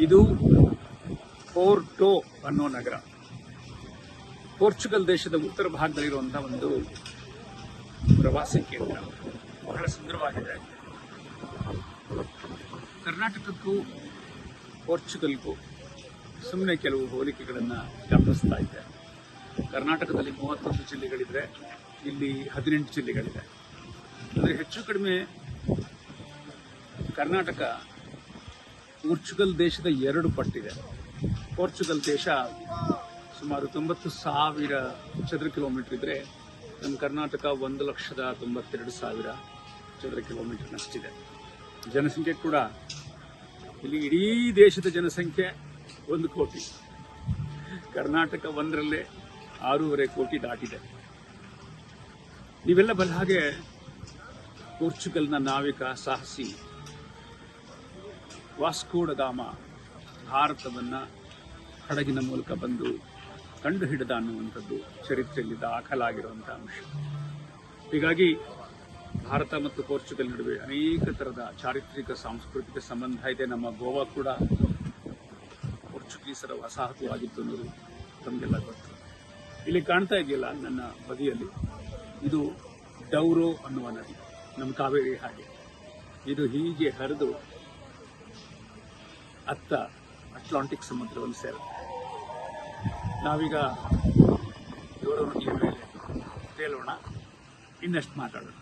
ಇದು ಪೋರ್ಟೋ ಅನ್ನೋ ನಗರ. ಪೋರ್ಚುಗಲ್ ದೇಶದ ಉತ್ತರ ಭಾಗದಲ್ಲಿರುವಂಥ ಒಂದು ಪ್ರವಾಸಿ ಕೇಂದ್ರ. ಬಹಳ ಸುಂದರವಾಗಿದೆ. ಕರ್ನಾಟಕಕ್ಕೂ ಪೋರ್ಚುಗಲ್ಗೂ ಸುಮ್ಮನೆ ಕೆಲವು ಹೋಲಿಕೆಗಳನ್ನು ಗಮನಿಸ್ತಾ ಇದೆ. ಕರ್ನಾಟಕದಲ್ಲಿ ಮೂವತ್ತೊಂದು ಜಿಲ್ಲೆಗಳಿದ್ರೆ, ಇಲ್ಲಿ ಹದಿನೆಂಟು ಜಿಲ್ಲೆಗಳಿದೆ. ಅಂದರೆ ಹೆಚ್ಚು ಕಡಿಮೆ ಕರ್ನಾಟಕ ಪೋರ್ಚುಗಲ್ ದೇಶದ ಎರಡು ಪಟ್ಟಿದೆ. ಪೋರ್ಚುಗಲ್ ದೇಶ ಸುಮಾರು ತೊಂಬತ್ತು ಸಾವಿರ ಚದರ ಕಿಲೋಮೀಟರ್ ಇದ್ದರೆ ನಮ್ಮ ಕರ್ನಾಟಕ ಒಂದು ಲಕ್ಷದ ತೊಂಬತ್ತೆರಡು ಸಾವಿರ ಚದರ ಕಿಲೋಮೀಟರ್ನಷ್ಟಿದೆ. ಜನಸಂಖ್ಯೆ ಕೂಡ ಇಲ್ಲಿ ಇಡೀ ದೇಶದ ಜನಸಂಖ್ಯೆ ಒಂದು ಕೋಟಿ. ಕರ್ನಾಟಕ ಒಂದರಲ್ಲೇ ಆರೂವರೆ ಕೋಟಿ ದಾಟಿದೆ. ನೀವೆಲ್ಲ ಬಲ್ಲ ಹಾಗೆ ಪೋರ್ಚುಗಲ್ನ ನಾವಿಕ ಸಾಹಸಿ ವಾಸ್ಕೋಡ ಭಾರತವನ್ನು ಭಾರತವನ್ನ ಹಡಗಿನ ಮೂಲಕ ಬಂದು ಕಂಡು ಹಿಡಿದ ಅನ್ನುವಂಥದ್ದು ಚರಿತ್ರೆಯಲ್ಲಿ ದಾಖಲಾಗಿರುವಂಥ ಅಂಶ. ಹೀಗಾಗಿ ಭಾರತ ಮತ್ತು ಪೋರ್ಚುಗಲ್ ನಡುವೆ ಅನೇಕ ಥರದ ಚಾರಿತ್ರಿಕ, ಸಾಂಸ್ಕೃತಿಕ ಸಂಬಂಧ ಇದೆ. ನಮ್ಮ ಗೋವಾ ಕೂಡ ಪೋರ್ಚುಗೀಸರ ವಸಾಹತು ಆಗಿತ್ತು ಅನ್ನೋದು ತಮಗೆಲ್ಲ ಗೊತ್ತು. ಇಲ್ಲಿ ಕಾಣ್ತಾ ಇದೆಯಲ್ಲ ನನ್ನ ಬದಿಯಲ್ಲಿ, ಇದು ಡೌರೋ ಅನ್ನುವ ನದಿ. ನಮ್ಮ ಕಾವೇರಿ ಹಾಗೆ. ಇದು ಹೀಗೆ ಹರಿದು ಅತ್ತ ಅಟ್ಲಾಂಟಿಕ್ ಸಮುದ್ರವನ್ನು ಸೇರುತ್ತೆ. ನಾವೀಗ ನದಿಯ ಮೇಲೆ ತೇಲೋಣ ಇನ್ನಷ್ಟು ಮಾತಾಡೋಣ.